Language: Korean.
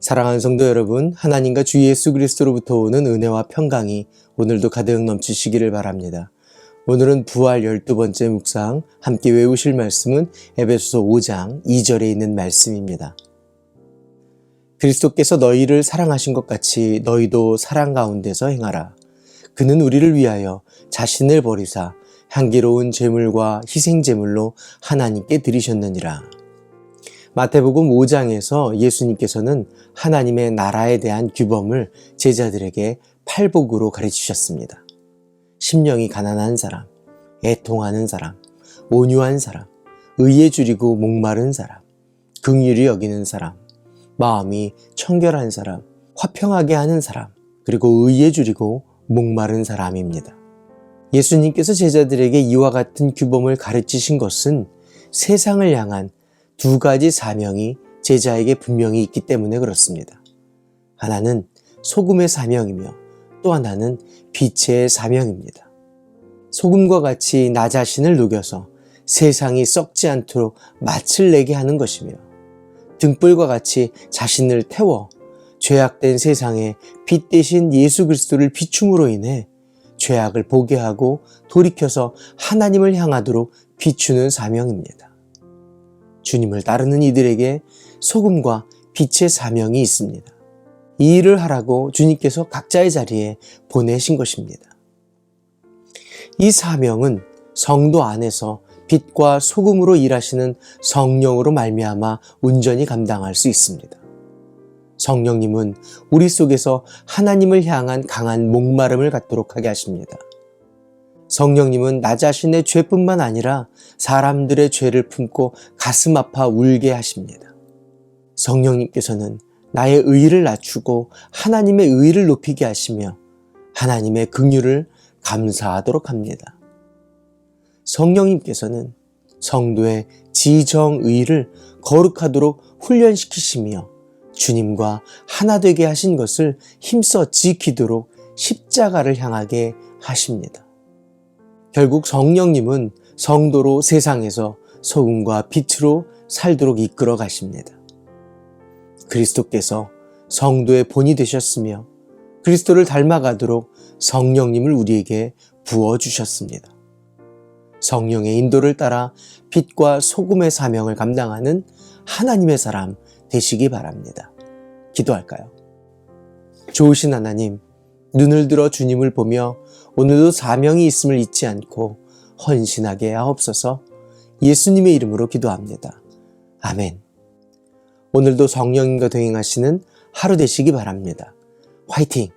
사랑하는 성도 여러분, 하나님과 주 예수 그리스도로부터 오는 은혜와 평강이 오늘도 가득 넘치시기를 바랍니다. 오늘은 부활 12번째 묵상, 함께 외우실 말씀은 에베소서 5장 2절에 있는 말씀입니다. 그리스도께서 너희를 사랑하신 것 같이 너희도 사랑 가운데서 행하라. 그는 우리를 위하여 자신을 버리사 향기로운 제물과 희생 제물로 하나님께 드리셨느니라. 마태복음 5장에서 예수님께서는 하나님의 나라에 대한 규범을 제자들에게 팔복으로 가르치셨습니다. 심령이 가난한 사람, 애통하는 사람, 온유한 사람, 의에 줄이고 목마른 사람, 긍휼히 여기는 사람, 마음이 청결한 사람, 화평하게 하는 사람, 그리고 의에 줄이고 목마른 사람입니다. 예수님께서 제자들에게 이와 같은 규범을 가르치신 것은 세상을 향한 두 가지 사명이 제자에게 분명히 있기 때문에 그렇습니다. 하나는 소금의 사명이며 또 하나는 빛의 사명입니다. 소금과 같이 나 자신을 녹여서 세상이 썩지 않도록 맛을 내게 하는 것이며 등불과 같이 자신을 태워 죄악된 세상에 빛 대신 예수 그리스도를 비춤으로 인해 죄악을 보게 하고 돌이켜서 하나님을 향하도록 비추는 사명입니다. 주님을 따르는 이들에게 소금과 빛의 사명이 있습니다. 이 일을 하라고 주님께서 각자의 자리에 보내신 것입니다. 이 사명은 성도 안에서 빛과 소금으로 일하시는 성령으로 말미암아 온전히 감당할 수 있습니다. 성령님은 우리 속에서 하나님을 향한 강한 목마름을 갖도록 하게 하십니다. 성령님은 나 자신의 죄뿐만 아니라 사람들의 죄를 품고 가슴 아파 울게 하십니다. 성령님께서는 나의 의를 낮추고 하나님의 의를 높이게 하시며 하나님의 긍휼을 감사하도록 합니다. 성령님께서는 성도의 지정의를 거룩하도록 훈련시키시며 주님과 하나 되게 하신 것을 힘써 지키도록 십자가를 향하게 하십니다. 결국 성령님은 성도로 세상에서 소금과 빛으로 살도록 이끌어 가십니다. 그리스도께서 성도의 본이 되셨으며 그리스도를 닮아가도록 성령님을 우리에게 부어주셨습니다. 성령의 인도를 따라 빛과 소금의 사명을 감당하는 하나님의 사람 되시기 바랍니다. 기도할까요? 좋으신 하나님, 눈을 들어 주님을 보며 오늘도 사명이 있음을 잊지 않고 헌신하게 하옵소서 예수님의 이름으로 기도합니다. 아멘. 오늘도 성령님과 동행하시는 하루 되시기 바랍니다. 화이팅!